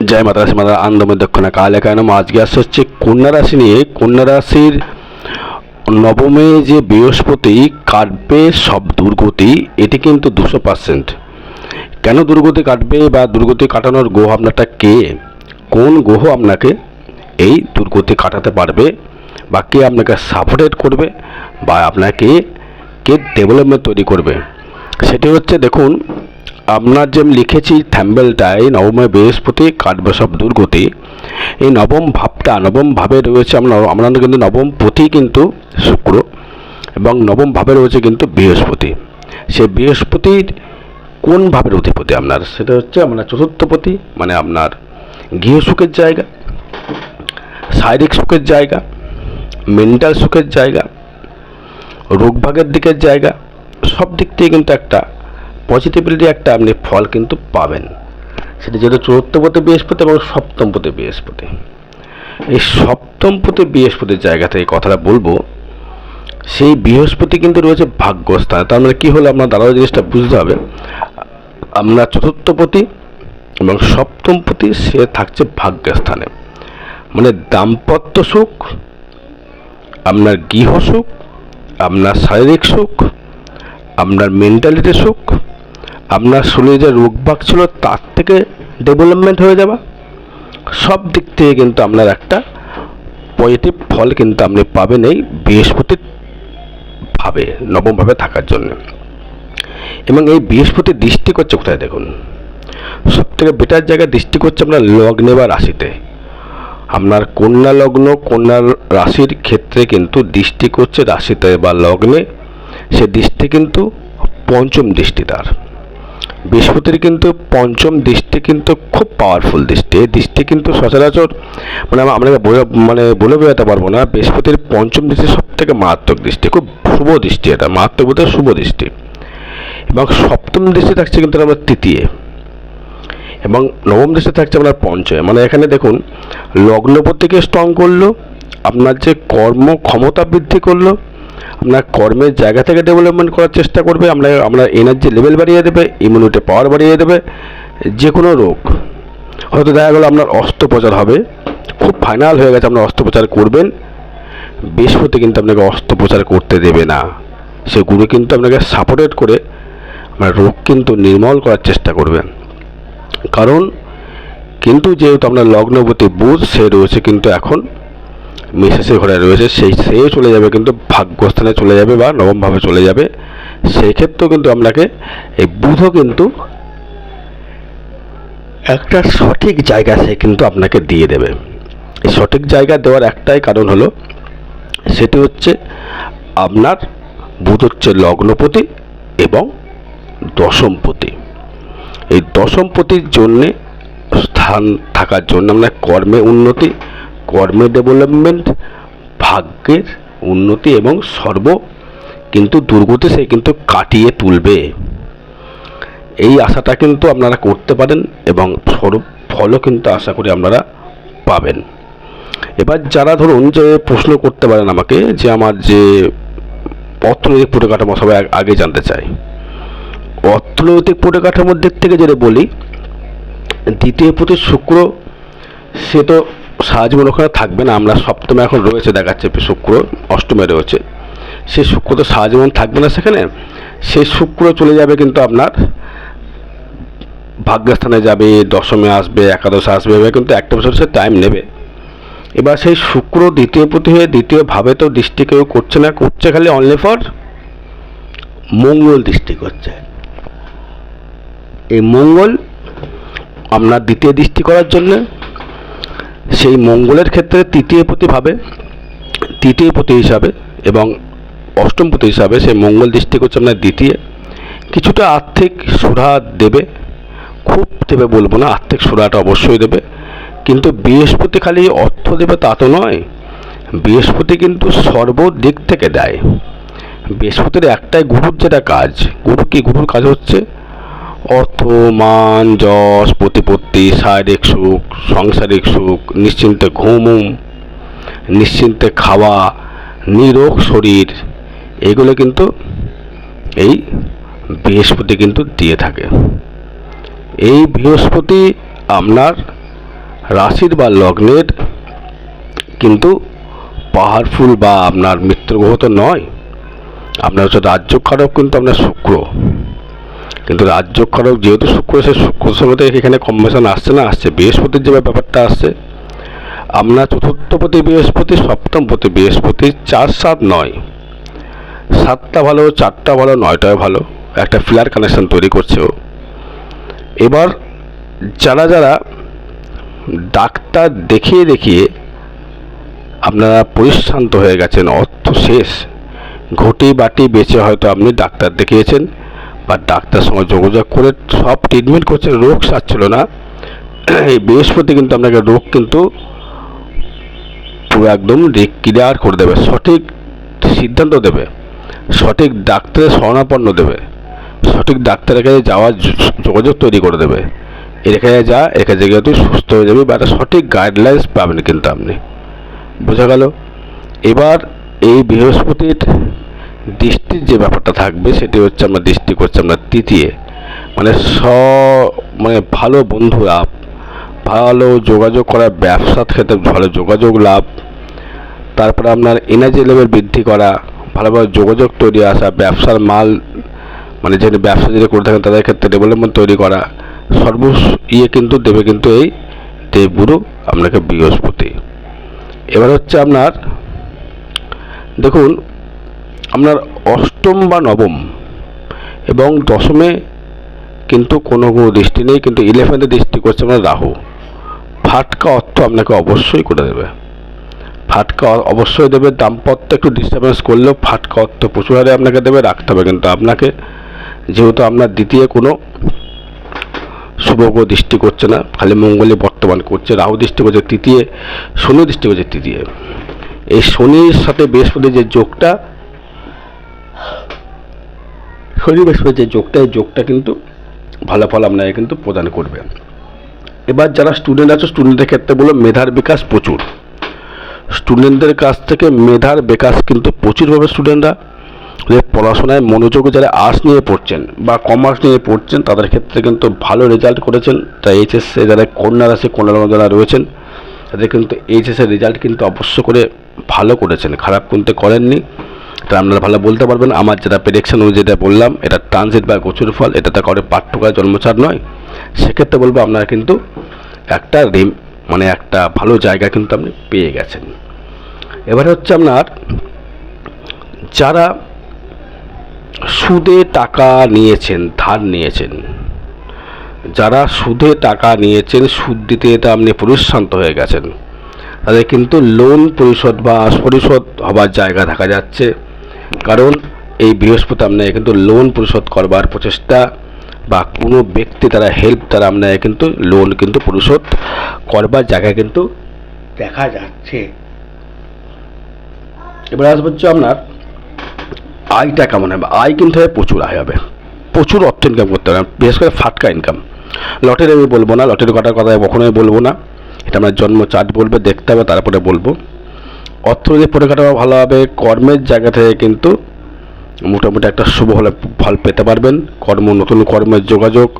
জয় মাতা রাশি মাতা আনন্দময় দক্ষিণা কালে কেন আজকে আসছে হচ্ছে কন্যা রাশি নিয়ে। কন্যা রাশির নবমে যে বৃহস্পতি, কাটবে সব দুর্গতি, এটি কিন্তু দুশো পার্সেন্ট কেন দুর্গতি কাটবে বা দুর্গতি কাটানোর গ্রহ আপনারটা কে? কোন গ্রহ আপনাকে এই দুর্গতি কাটাতে পারবে বা কে আপনাকে সাপোর্টেড করবে বা আপনাকে কে ডেভেলপমেন্ট তৈরি করবে? সেটি হচ্ছে দেখুন আপনার যে লিখেছি থ্যাম্বেলটায় নবমে বৃহস্পতি, কাটবে সব দুর্গতি। এই নবম ভাবটা, নবম ভাবে রয়েছে আমরা আমরা কিন্তু নবম পতি কিন্তু শুক্র এবং নবম ভাবে রয়েছে কিন্তু বৃহস্পতি। সে বৃহস্পতির কোন ভাবের অধিপতি আপনার? সেটা হচ্ছে আপনার চতুর্থপতি মানে আপনার গৃহসুখের জায়গা, শারীরিক সুখের জায়গা মেন্টাল সুখের জায়গা রোগভাগের দিকের জায়গা, সব দিক থেকে কিন্তু একটা পজিটিভিটি একটা আপনি ফল কিন্তু পাবেন। সেটা যেটা চতুর্থপতি বৃহস্পতি এবং সপ্তমপতি বৃহস্পতি। এই সপ্তম সপ্তমপতি বৃহস্পতির জায়গা থেকে কথাটা বলব, সেই বৃহস্পতি কিন্তু রয়েছে ভাগ্যস্থানে। তার মানে কী হলো? আপনার দাঁড়ানো জিনিসটা বুঝতে হবে। আপনার চতুর্থপতি এবং সপ্তমপতি সে থাকছে ভাগ্যস্থানে। মানে দাম্পত্য সুখ, আপনার গৃহ সুখ, আপনার শারীরিক সুখ, আপনার মেন্টালিটি সুখ আপনার শরীরে যে রোগবাগ ছিল, তার থেকে ডেভেলপমেন্ট হয়ে যাওয়া সব দিক থেকে কিন্তু আপনার একটা পজিটিভ ফল কিন্তু আপনি পাবেন এই বৃহস্পতির ভাবে নবমভাবে থাকার জন্য। এবং এই বৃহস্পতি দৃষ্টি করছে কোথায় দেখুন? সব থেকে বেটার জায়গায় দৃষ্টি করছে আপনার লগ্নে বা রাশিতে। আপনার কন্যা লগ্ন, কন্যা রাশির ক্ষেত্রে কিন্তু দৃষ্টি করছে রাশিতে বা লগ্নে। সে দৃষ্টি কিন্তু পঞ্চম দৃষ্টি তার। বৃহস্পতির কিন্তু পঞ্চম দৃষ্টি কিন্তু খুব পাওয়ারফুল দৃষ্টি। এই দৃষ্টি কিন্তু সচরাচর মানে আমরা বলে মানে বলে বোঝাতে পারব না, বৃহস্পতির পঞ্চম দৃষ্টি সব থেকে মারাত্মক দৃষ্টি, খুব শুভ দৃষ্টি এটা, মারাত্মক বলতে শুভ দৃষ্টি। এবং সপ্তম দৃষ্টি থাকছে কিন্তু আমার তৃতীয়। এবং নবম দৃষ্টি থাকছে আপনার পঞ্চমে। মানে এখানে দেখুন, লগ্নপতিকে স্ট্রং করল, আপনার যে কর্ম ক্ষমতা বৃদ্ধি করল আপনার কর্মের জায়গা থেকে ডেভেলপমেন্ট করার চেষ্টা করবে, আমরা আমরা এনার্জি লেভেল বাড়িয়ে দেবে ইমিউনিটি পাওয়ার বাড়িয়ে দেবে যে কোনো রোগ। হয়তো দেখা গেলো আপনার অস্ত্রোপচার হবে, খুব ফাইনাল হয়ে গেছে, আপনার অস্ত্রোপচার করবেন, বৃহস্পতি কিন্তু আপনাকে অস্ত্রোপচার করতে দেবে না। সে গুরু কিন্তু আপনাকে সাপোর্টেড করে আপনার রোগ কিন্তু নির্মল করার চেষ্টা করবেন। কারণ, কিন্তু যেহেতু আপনার লগ্নপতি বুধ, সে রয়েছে কিন্তু এখন মেষেসের ঘরে রয়েছে, সেই সে চলে যাবে কিন্তু ভাগ্যস্থানে চলে যাবে বা নবমভাবে চলে যাবে। সেই ক্ষেত্রেও কিন্তু আপনাকে এই বুধও কিন্তু একটা সঠিক জায়গা সে কিন্তু আপনাকে দিয়ে দেবে। এই সঠিক জায়গা দেওয়ার একটাই কারণ হলো, সেটি হচ্ছে আপনার বুধ হচ্ছে লগ্নপতি এবং দশমপতি। এই দশমপতির জন্যে স্থান থাকার জন্য আপনার কর্মে উন্নতি কর্মে ডেভেলপমেন্ট ভাগ্যের উন্নতি এবং সর্ব, কিন্তু দুর্গতি সে কিন্তু কাটিয়ে তুলবে। এই আশাটা কিন্তু আপনারা করতে পারেন এবং স্বরূপ ফলও কিন্তু আশা করি আপনারা পাবেন। এবার যারা ধরুন যে প্রশ্ন করতে পারেন আমাকে যে আমার যে অর্থনৈতিক পরিকাঠামো সবাই আগে জানতে চাই অর্থনৈতিক পরিকাঠামোর দিক থেকে যেটা বলি, দ্বিতীয় প্রতি শুক্র, সে তো সারা জীবন ওখানে থাকবে না, আমরা সপ্তমে এখন রয়েছে দেখাচ্ছে শুক্র, অষ্টমে রয়েছে। সেই শুক্র তো সারা জীবন থাকবে না সেখানে, সেই শুক্র চলে যাবে কিন্তু আপনার ভাগ্যস্থানে যাবে, দশমে আসবে, একাদশে আসবে, এবার কিন্তু একটা বছর সে টাইম নেবে। এবার সেই শুক্র দ্বিতীয় প্রতি হয়ে দ্বিতীয় ভাবে তো দৃষ্টি কেউ করছে না, করছে খালি অনলি ফর মঙ্গল দৃষ্টি করছে। এই মঙ্গল আপনার দ্বিতীয় দৃষ্টি করার জন্য সেই মঙ্গলের ক্ষেত্রে তৃতীয় প্রতি ভাবে, তৃতীয় প্রতি হিসাবে এবং অষ্টম প্রতি হিসাবে সেই মঙ্গল দৃষ্টি করছে আপনার দ্বিতীয়। কিছুটা আর্থিক সুরা দেবে, খুব দেবে বলব না, আর্থিক সুরাটা অবশ্যই দেবে। কিন্তু বৃহস্পতি খালি অর্থ দেবে তা তো নয়। বৃহস্পতি কিন্তু সর্বদিক থেকে দেয়। বৃহস্পতির একটাই গুরুর যেটা কাজ, গুরু কি? গুরুর কাজ হচ্ছে অর্থ মান যশ, প্রতিপত্তি, শারীরিক সুখ, সাংসারিক সুখ, নিশ্চিন্তে ঘুমুম, নিশ্চিন্তে খাওয়া, নিরোগ শরীর, এগুলো কিন্তু এই বৃহস্পতি কিন্তু দিয়ে থাকে। এই বৃহস্পতি আপনার রাশির বা লগ্নের কিন্তু পাওয়ারফুল বা আপনার মিত্র গ্রহ তো নয়। আপনার হচ্ছে রাজ্য রাজ্যকারক কিন্তু আপনার শুক্র। কিন্তু রাজ্য রাজ্যকারক যেহেতু শুক্র, সে শুক্র সঙ্গে এখানে কম্বিনেশন আসছে না, আসছে বৃহস্পতির যে ব্যাপারটা আসছে আপনার চতুর্থপতি বৃহস্পতি সপ্তমপতি বৃহস্পতি চার, সাত, নয়। সাতটা ভালো, চারটা ভালো নয়টাও ভালো, একটা ফ্ল্যার কানেকশন তৈরি করছে ও। এবার যারা যারা ডাক্তার দেখিয়ে দেখিয়ে আপনারা পরিশ্রান্ত হয়ে গেছেন, অর্থ শেষ, ঘটি বাটি বেঁচে হয়তো আপনি ডাক্তার দেখিয়েছেন বা ডাক্তার সঙ্গে যোগাযোগ করে সব ট্রিটমেন্ট করছে, রোগ সারছিল না। এই বৃহস্পতি কিন্তু আপনাকে রোগ কিন্তু পুরো একদম ক্লিয়ার করে দেবে, সঠিক সিদ্ধান্ত দেবে, সঠিক ডাক্তারের শরণাপন্ন দেবে, সঠিক ডাক্তারের কাছে যাওয়ার যোগাযোগ তৈরি করে দেবে। এর কাছে যা, এর কাছে গিয়ে তুই সুস্থ হয়ে যাবি বা একটা সঠিক গাইডলাইন্স পাবেন কিন্তু আপনি। বোঝা গেল? এবার এই বৃহস্পতির দৃষ্টির যে ব্যাপারটা থাকবে, সেটি হচ্ছে আমরা দৃষ্টি করছি, আমরা তৃতীয়। মানে স মানে ভালো বন্ধু লাভ, ভালো যোগাযোগ করা ব্যবসার ক্ষেত্রে ভালো যোগাযোগ লাভ, তারপরে আপনার এনার্জি লেভেল বৃদ্ধি করা, ভালোভাবে যোগাযোগ তৈরি আসা, ব্যবসার মাল মানে যেটা ব্যবসা যদি করে থাকেন, তাদের ক্ষেত্রে ডেভেলপমেন্ট তৈরি করা সর্ব ইয়ে কিন্তু দেবে কিন্তু এই দেবগুরু আপনাকে বৃহস্পতি। এবার হচ্ছে আপনার, দেখুন আপনার অষ্টম বা নবম এবং দশমে কিন্তু কোনো কোনো দৃষ্টি নেই, কিন্তু ইলেভেন্থে দৃষ্টি করছে আপনার রাহু। ফাটকা অর্থ আপনাকে অবশ্যই করে দেবে। ফাটকা অবশ্যই দেবে, দাম্পত্য একটু ডিস্টারবেন্স করলেও ফাটকা অর্থ প্রচুর হারে আপনাকে দেবে, রাখতে হবে। কিন্তু আপনাকে যেহেতু আপনার দ্বিতীয় কোনো শুভগ্রহ দৃষ্টি করছে না, খালি মঙ্গলে বর্তমান করছে, রাহু দৃষ্টি করছে, তৃতীয় শনি দৃষ্টি করছে, তৃতীয়। এই শনির সাথে বৃহস্পতির যে যোগটা শনি যে যোগটা, এই যোগটা কিন্তু ভালো ফল আপনাকে কিন্তু প্রদান করবে। এবার যারা স্টুডেন্ট আছে স্টুডেন্টের ক্ষেত্রে বলো, মেধার বিকাশ প্রচুর। স্টুডেন্টদের কাছ থেকে মেধার বিকাশ কিন্তু প্রচুরভাবে স্টুডেন্টরা যে পড়াশোনায় মনোযোগ যারা আর্টস নিয়ে পড়ছেন বা কমার্স নিয়ে পড়ছেন, তাদের ক্ষেত্রে কিন্তু ভালো রেজাল্ট করেছেন। তাই এইচএসে যারা কন্যা রাশি, কন্যা যারা রয়েছেন, তাদের কিন্তু এইচএসের রেজাল্ট কিন্তু অবশ্য করে ভালো করেছেন, খারাপ কিন্তু করেননি। এটা আপনারা ভালো বলতে পারবেন। আমার যেটা প্রেডিকশন অনুযায়ী যেটা বললাম, এটা ট্রানজিট বা গোচর ফল, এটা তো কারোর পাঠ্যকার জন্মচার নয়। সেক্ষেত্রে বলব আপনারা কিন্তু একটা রিম মানে একটা ভালো জায়গা কিন্তু আপনি পেয়ে গেছেন। এবারে হচ্ছে আপনার, যারা সুদে টাকা নিয়েছেন, ধার নিয়েছেন, যারা সুদে টাকা নিয়েছেন, সুদ দিতে এটা আপনি পরিশ্রান্ত হয়ে গেছেন, তাদের কিন্তু লোন পরিশোধ বা পরিশোধ হবার জায়গা দেখা যাচ্ছে। কারণ এই বৃহস্পতি আপনাকে কিন্তু লোন পরিশোধ করবার প্রচেষ্টা বা কোনো ব্যক্তি তারা হেল্প তারা আপনাকে কিন্তু লোন কিন্তু পরিশোধ করবার জায়গা কিন্তু দেখা যাচ্ছে। এবার আসব হচ্ছে আপনার আয়টা কেমন হবে? আয় কিন্তু হবে প্রচুর আয় হবে। প্রচুর অর্থ ইনকাম করতে হবে। বিশেষ করে ফাটকা ইনকাম লটের আমি বলব না, লটের কটার কথা কখনোই বলব না। এটা আমার জন্ম চার্ট বলবে, দেখতে হবে, তারপরে বলব। অর্থনৈতিক পরিকাঠামো ভালো হবে কর্মের জায়গা থেকে কিন্তু মোটামুটি একটা শুভ হলে ফল পেতে পারবেন। কর্ম, নতুন কর্মের যোগাযোগ।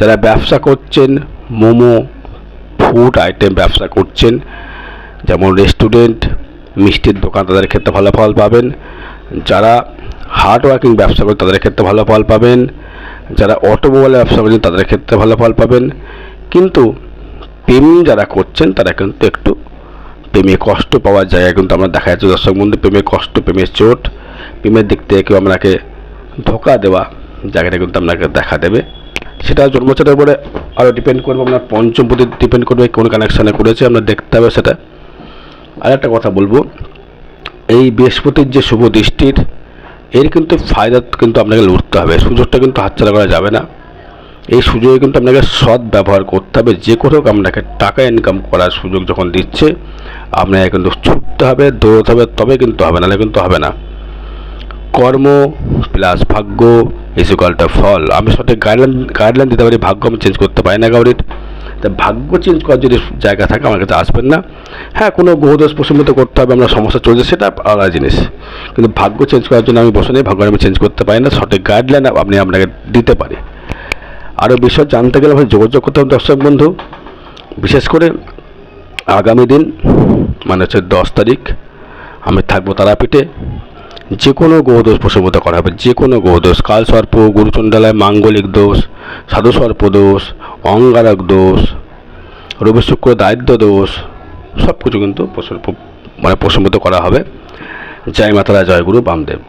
যারা ব্যবসা করছেন, মোমো ফুড আইটেম ব্যবসা করছেন, যেমন রেস্টুরেন্ট মিষ্টির দোকান, তাদের ক্ষেত্রে ভালো ফল পাবেন। যারা হার্ড ওয়ার্কিং ব্যবসা করে তাদের ক্ষেত্রে ভালো ফল পাবেন। যারা অটোমোবাইলের ব্যবসা করছেন, তাদের ক্ষেত্রে ভালো ফল পাবেন। কিন্তু প্রেম যারা করছেন, তারা কিন্তু একটু প্রেমে কষ্ট পাওয়ার জায়গা কিন্তু আমরা দেখা যাচ্ছে। দর্শক বন্ধু, প্রেমে কষ্ট, প্রেমের চোট, প্রেমের দিক থেকে কেউ আপনাকে ধোকা দেওয়া জায়গাটা কিন্তু আপনাকে দেখা দেবে। সেটা জন্মচারের উপরে আরও ডিপেন্ড করবে, আপনার পঞ্চম প্রতি ডিপেন্ড করবে কোন কানেকশানে করেছে, আপনার দেখতে হবে সেটা। আর একটা কথা বলব, এই বৃহস্পতির যে শুভ দৃষ্টির, এর কিন্তু ফায়দা কিন্তু আপনাকে লুটতে হবে। সুযোগটা কিন্তু হাতছাড়া করা যাবে না। এই সুযোগে কিন্তু আপনাকে সৎ ব্যবহার করতে হবে, যে করে হোক আপনাকে টাকা ইনকাম করার সুযোগ যখন দিচ্ছে আপনাকে কিন্তু ছুটতে হবে, দৌড়তে হবে, তবে কিন্তু হবে নাহলে কিন্তু হবে না। কর্ম প্লাস ভাগ্য ইসুকালটা ফল। আমি সঠিক গাইডলাইন গাইডলাইন দিতে পারি, ভাগ্য আমি চেঞ্জ করতে পারি না কাউরির। তা ভাগ্য চেঞ্জ করার যদি জায়গা থাকে, আমার কাছে আসবেন না। হ্যাঁ কোনো গ্রহদোষ প্রশমিত করতে হবে, আমরা সমস্যা চলছে, সেটা আলাদা জিনিস। কিন্তু ভাগ্য চেঞ্জ করার জন্য আমি বসে নেই, ভাগ্য আমি চেঞ্জ করতে পারি না, সঠিক গাইডলাইন আপনি আপনাকে দিতে পারি। আরও বিষয় জানতে গেলে ভাই যোগাযোগ করতে হবে, দর্শক বন্ধু। বিশেষ করে আগামী দিন মানে হচ্ছে দশ তারিখ, আমি থাকব তারাপীঠে। যে কোনো গ্রহদোষ প্রসঙ্গত করা হবে যে কোনো গ্রহদোষ কাল সর্প গুরুচণ্ডালায়, মাঙ্গলিক দোষ সাধু সর্প দোষ, অঙ্গারক দোষ, রবি শুক্র দারিদ্র দোষ সব কিছু কিন্তু মানে প্রসঙ্গত করা হবে। জয় মাতারা, জয় গুরু, বামদেব।